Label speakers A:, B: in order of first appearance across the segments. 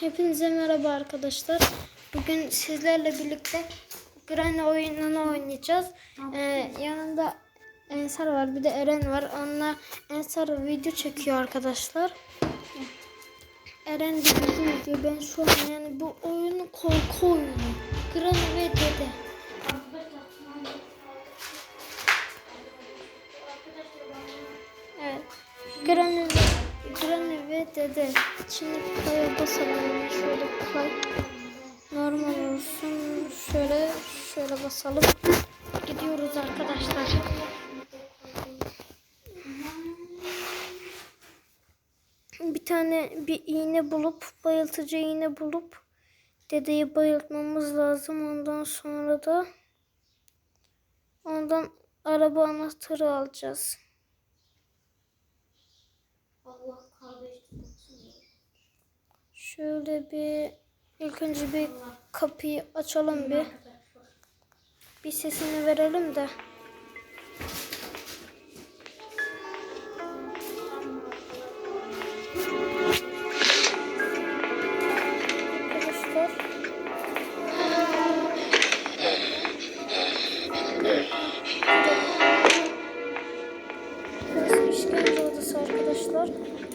A: Hepinize merhaba arkadaşlar. Bugün sizlerle birlikte Granny oyununu oynayacağız. Ee, yanında Ensar var, bir de Eren var. Onunla Ensar video çekiyor arkadaşlar. Eren de video izliyor. Ben şu an yani bu oyunu korku oyunu. Granny ve Dede. Evet. Granny ve Dede. Şimdi kaya basalım. Şöyle kay. Normal olsun. Şöyle şöyle basalım. Gidiyoruz arkadaşlar. Bir tane bir iğne bulup bayıltıcı iğne bulup dedeyi bayıltmamız lazım. Ondan sonra da ondan araba anahtarı alacağız.
B: Allah.
A: Şöyle bir ilk önce bir kapıyı açalım bir. Bir sesini verelim de. Arkadaşlar.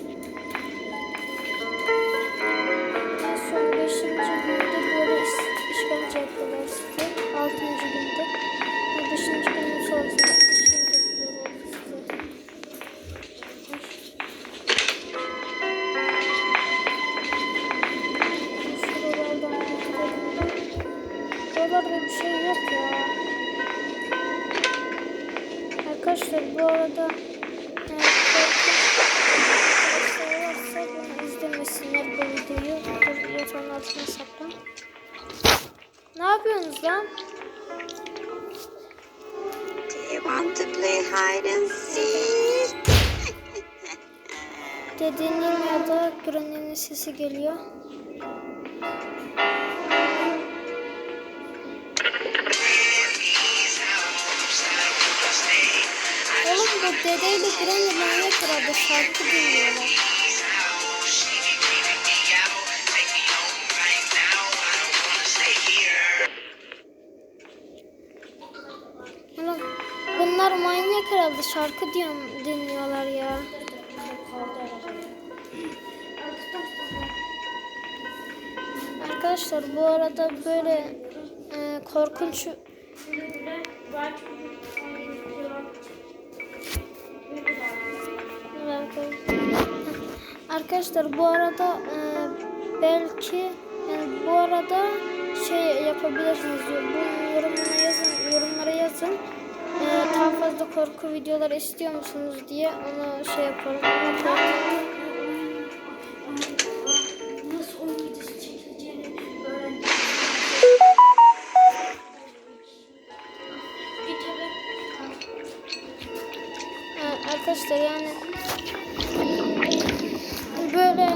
A: Buralarda bir şey yok ya. Arkadaşlar bu arada izlemesinler bu videoyu. Dur yatağın altına saklan. Ne yapıyorsunuz lan?
C: Do you want to play hide and seek?
A: Dedenin ya da Granny'nin sesi geliyor. Bu dedeyle Granny manyak herhalde şarkı dinliyorlar. Bunlar manyak herhalde şarkı diyor, dinliyorlar ya. Arkadaşlar bu arada böyle e, korkunç Arkadaşlar bu arada e, belki yani bu arada şey yapabilirsiniz. Bu yorumlara yazın, yorumlara yazın. E, daha fazla korku videoları istiyor musunuz diye onu şey
B: eve.
A: Ha, arkadaşlar yani böyle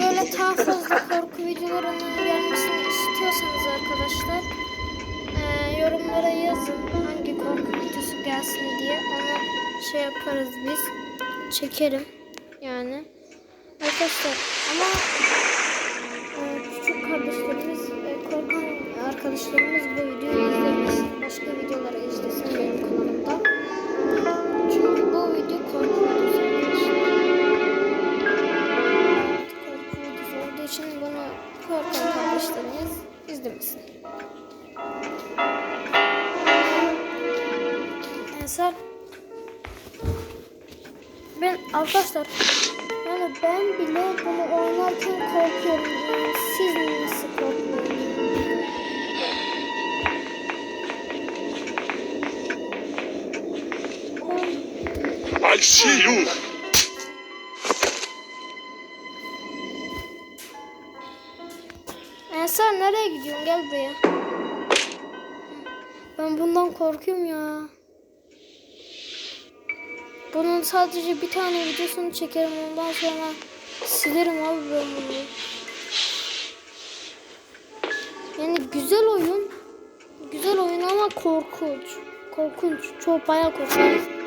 A: böyle daha fazla korku videolarının gelmesini istiyorsanız arkadaşlar e, yorumlara yazın hangi korku videosu gelsin diye. Onu şey yaparız biz çekerim yani. Arkadaşlar ama e, küçük kardeşlerimiz e, korkan arkadaşlarımız bu videoyu Ensar ben arkadaşlar yani ben bile bunu oynarken korkuyorum. Siz nasıl korkmuyorsunuz? Ben
D: I see you.
A: Ensar nereye gidiyorsun? Gel buraya. Ben bundan korkuyorum ya. Bunun sadece bir tane videosunu çekerim ondan sonra silerim abi ben bunu. Yani güzel oyun. Güzel oyun ama korkunç. Korkunç. Çok bayağı korkunç.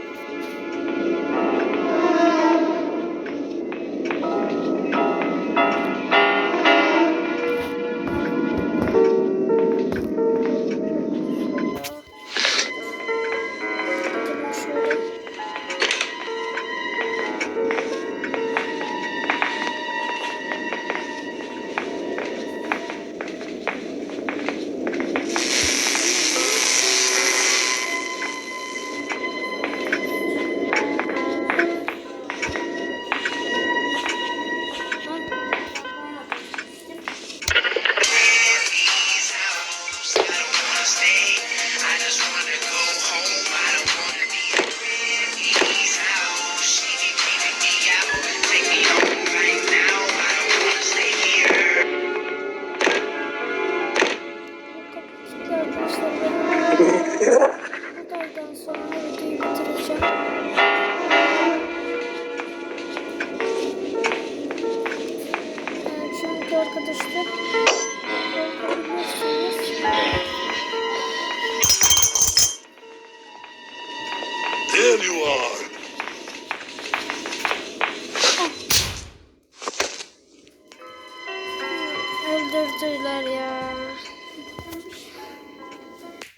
A: Öldürdüler ya.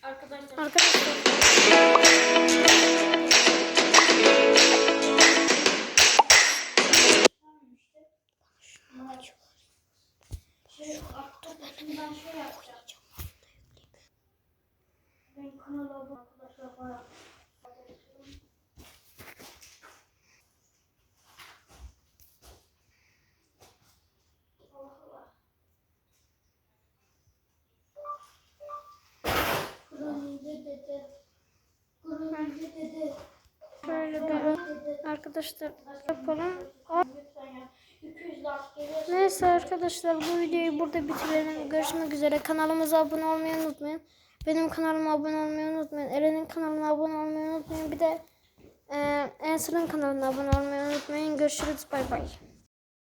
B: Arkadaşlar. Ben şey yapacağım. Ben kanala arkadaşlar bana. Allah Allah. Granny'de dede.
A: Böyle durun. Arkadaşlar yapalım.
B: Lütfen ya. 200 like gelirse
A: Neyse arkadaşlar bu videoyu burada bitirelim. Görüşmek üzere. Kanalımıza abone olmayı unutmayın. Benim kanalıma abone olmayı unutmayın. Eren'in kanalına abone olmayı unutmayın. Bir de e, Ensar'ın kanalına abone olmayı unutmayın. Görüşürüz. Bay bay.